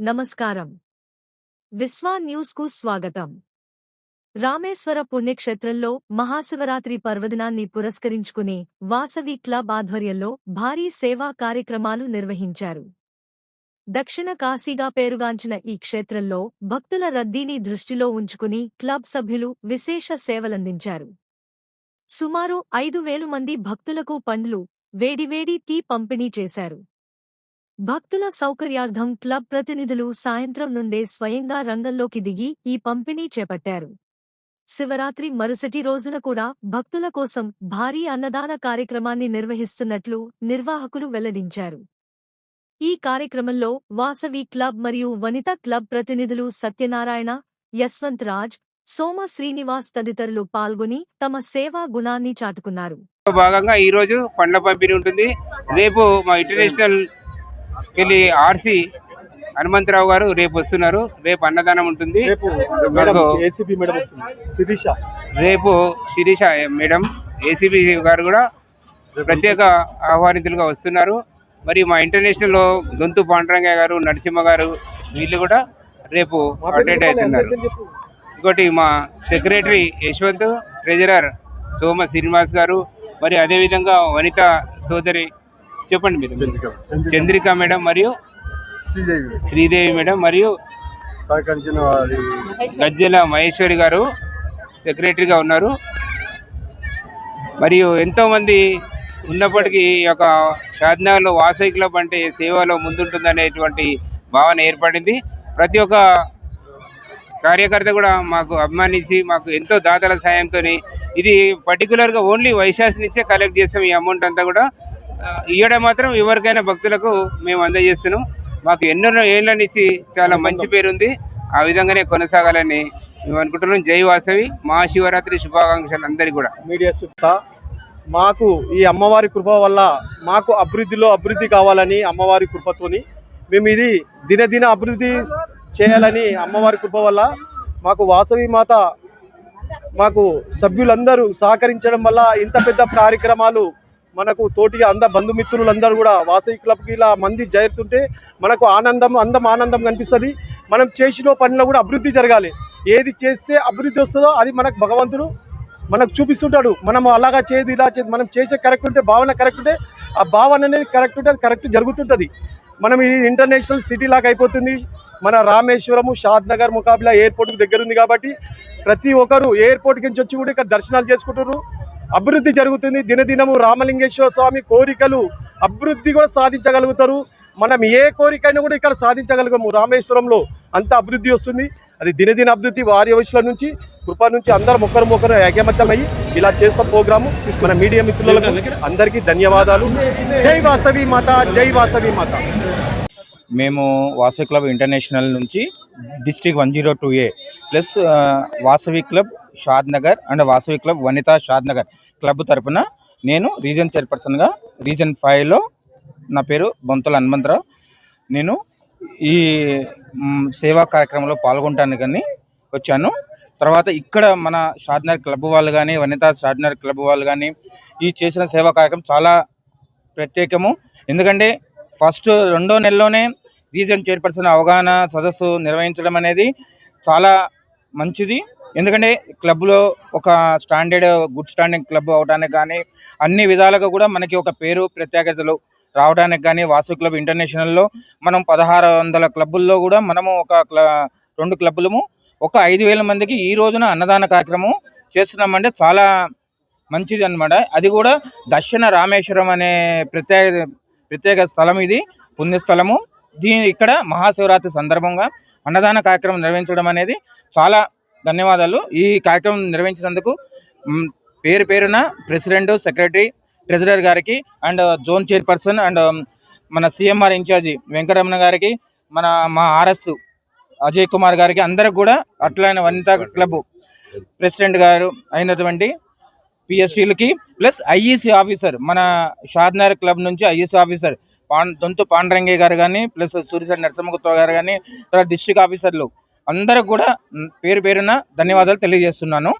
నమస్కారం. విశ్వా న్యూస్కు స్వాగతం. రామేశ్వర పుణ్యక్షేత్రంలో మహాశివరాత్రి పర్వదినాన్ని పురస్కరించుకుని వాసవి క్లబ్ ఆధ్వర్యంలో భారీ సేవా కార్యక్రమాలు నిర్వహించారు. దక్షిణ కాశీగా పేరుగాంచిన ఈ క్షేత్రంలో భక్తుల రద్దీని దృష్టిలో ఉంచుకుని క్లబ్ సభ్యులు విశేష సేవలందించారు. సుమారు ఐదు వేలు మంది భక్తులకు పండ్లు వేడివేడి టీ పంపిణీ చేశారు. భక్తుల సౌకర్యార్థం క్లబ్ ప్రతినిధులు సాయంత్రం నుండే స్వయంగా రంగంలోకి దిగి ఈ పంపిణీ చేపట్టారు. శివరాత్రి మరుసటి రోజున కూడా భక్తుల కోసం భారీ అన్నదాన కార్యక్రమాన్ని నిర్వహిస్తున్నట్లు నిర్వాహకులు వెల్లడించారు. ఈ కార్యక్రమంలో వాసవి క్లబ్ మరియు వనిత క్లబ్ ప్రతినిధులు సత్యనారాయణ యశ్వంత్ రాజ్ సోమ శ్రీనివాస్ తదితరులు పాల్గొని తమ సేవా గుణాన్ని చాటుకున్నారు. భాగంగా ఈ రోజు పండ్ల పంపిణీ ఉంటుంది. రేపు మా ఇంటర్నేషనల్ వెళ్ళి ఆర్సి హనుమంతరావు గారు రేపు వస్తున్నారు. రేపు అన్నదానం ఉంటుంది. రేపు శిరీష. మేడం ఏసీబీ గారు కూడా ప్రత్యేక ఆహ్వానితులుగా వస్తున్నారు. మరి మా ఇంటర్నేషనల్ దొంతు పాండురంగయ్య గారు నరసింహ గారు వీళ్ళు కూడా రేపు అటెండ్ అవుతున్నారు. ఇంకోటి మా సెక్రటరీ యశ్వంత్ ట్రెజరర్ సోమ శ్రీనివాస్ గారు మరి అదేవిధంగా వనిత సోదరి చెప్పండి మీరు. చంద్రిక మేడం. మరియు శ్రీదేవి మేడం. మరియు గజ్జల మహేశ్వరి గారు సెక్రటరీగా ఉన్నారు. మరియు ఎంతోమంది ఉన్నప్పటికీ ఈ యొక్క షాద్నగర్లో వాసవి క్లబ్ అంటే సేవలో ముందుంటుందనేటువంటి భావన ఏర్పడింది. ప్రతి ఒక్క కార్యకర్త కూడా మాకు అభిమానించి మాకు ఎంతో దాతల సాయంతో ఇది పర్టికులర్గా ఓన్లీ వైశాస్ నుంచే కలెక్ట్ చేస్తాం ఈ అమౌంట్ అంతా కూడా. ఇవ్వడం మాత్రం ఎవరికైనా భక్తులకు మేము అందజేస్తున్నాం. మాకు ఎన్నో ఏళ్ళ నుంచి చాలా మంచి పేరు ఉంది ఆ విధంగానే కొనసాగాలని మేము అనుకుంటున్నాం. జై వాసవి మహాశివరాత్రి శుభాకాంక్షలు అందరికీ కూడా. మీడియా సుత్త మాకు ఈ అమ్మవారి కృప వల్ల మాకు అభివృద్ధిలో అభివృద్ధి కావాలని అమ్మవారి కృపతోని మేము ఇది దినదిన అభివృద్ధి చేయాలని అమ్మవారి కృప వల్ల మాకు వాసవి మాత మాకు సభ్యులందరూ సహకరించడం వల్ల ఇంత పెద్ద కార్యక్రమాలు మనకు తోటి అంద బంధుమిత్రులందరూ కూడా వాసవి క్లబ్కి ఇలా మంది చేరుతుంటే మనకు ఆనందం అందం ఆనందం కనిపిస్తుంది. మనం చేసిన పనిలో కూడా అభివృద్ధి జరగాలి. ఏది చేస్తే అభివృద్ధి వస్తుందో అది మనకు భగవంతుడు మనకు చూపిస్తుంటాడు. మనం అలాగా చేయదు ఇలా చేయదు మనం చేసే కరెక్ట్ ఉంటే భావన కరెక్ట్ ఉంటే ఆ భావన అనేది కరెక్ట్ ఉంటే అది కరెక్ట్ జరుగుతుంటుంది. మనం ఇది ఇంటర్నేషనల్ సిటీ లాగా అయిపోతుంది. మన రామేశ్వరము షాద్ నగర్ ముకాబిలా ఎయిర్పోర్ట్కి దగ్గర ఉంది కాబట్టి ప్రతి ఒక్కరు ఎయిర్పోర్ట్ నుంచి వచ్చి కూడా ఇక్కడ దర్శనాలు చేసుకుంటారు అభివృద్ధి జరుగుతుంది. దినదినము రామలింగేశ్వర స్వామి కోరికలు అభివృద్ధి కూడా సాధించగలుగుతారు. మనం ఏ కోరికైనా కూడా ఇక్కడ సాధించగలగము. రామేశ్వరంలో అంత అభివృద్ధి వస్తుంది. అది దినదిన అభివృద్ధి వారి వయసుల నుంచి కృప నుంచి అందరం ఒకరు ఒకరు ఐకమత్యమయ్యి ఇలా చేస్తాం ప్రోగ్రాము మన మీడియా మిత్రులకు అందరికీ ధన్యవాదాలు. జై వాసవి మాత జై వాసవి మాత. మేము వాసవి క్లబ్ ఇంటర్నేషనల్ నుంచి district one zero two A plus Vasavi club Shadnagar and Vasavi club Vanitha Shadnagar club తరపున నేను రీజన్ చైర్పర్సన్గా రీజన్ ఫైవ్లో నా పేరు బొంతల హనుమంతరావు. నేను ఈ సేవా కార్యక్రమంలో పాల్గొంటాను కానీ వచ్చాను. తర్వాత ఇక్కడ మన షాద్నగర్ క్లబ్ వాళ్ళు కానీ వనిత షాద్నగర్ క్లబ్ వాళ్ళు కానీ ఈ చేసిన సేవా కార్యక్రమం చాలా ప్రత్యేకము. ఎందుకంటే ఫస్ట్ రెండో నెలలోనే రీజన్ చైర్పర్సన్ అవగాహన సదస్సు నిర్వహించడం అనేది చాలా మంచిది. ఎందుకంటే క్లబ్లో ఒక స్టాండర్డ్ గుడ్ స్టాండింగ్ క్లబ్ అవడానికి కానీ అన్ని విధాలుగా కూడా మనకి ఒక పేరు ప్రత్యేకతలు రావడానికి కానీ వాసు క్లబ్ ఇంటర్నేషనల్లో మనం పదహారు వందల క్లబ్బుల్లో కూడా మనము ఒక రెండు క్లబ్బులము ఒక ఐదు వేల మందికి ఈ రోజున అన్నదాన కార్యక్రమం చేస్తున్నామంటే చాలా మంచిది అన్నమాట అది కూడా దర్శన రామేశ్వరం అనే ప్రత్యేక ప్రత్యేక స్థలం ఇది పుణ్యస్థలము. దీని ఇక్కడ మహాశివరాత్రి సందర్భంగా అన్నదాన కార్యక్రమం నిర్వహించడం అనేది చాలా ధన్యవాదాలు. ఈ కార్యక్రమం నిర్వహించినందుకు పేరు పేరున ప్రెసిడెంట్ సెక్రటరీ ట్రెజరర్ గారికి అండ్ జోన్ చైర్పర్సన్ అండ్ మన సీఎంఆర్ ఇన్ఛార్జి వెంకటరమణ గారికి మన మా ఆర్ఎస్ అజయ్ కుమార్ గారికి అందరికి కూడా అట్లైన వనితా క్లబ్ ప్రెసిడెంట్ గారు అయినటువంటి పిఎస్సీలకి ప్లస్ ఐఈసీ ఆఫీసర్ మన షాద్నార్ క్లబ్ నుంచి ఐఈసీ ఆఫీసర్ పాన్ దొంతు పాండరంగే గారు కానీ ప్లస్ సూర్యసారి నరసింహగుప్త గారు కానీ తర్వాత డిస్ట్రిక్ట్ ఆఫీసర్లు అందరూ కూడా పేరు పేరున ధన్యవాదాలు తెలియజేస్తున్నాను.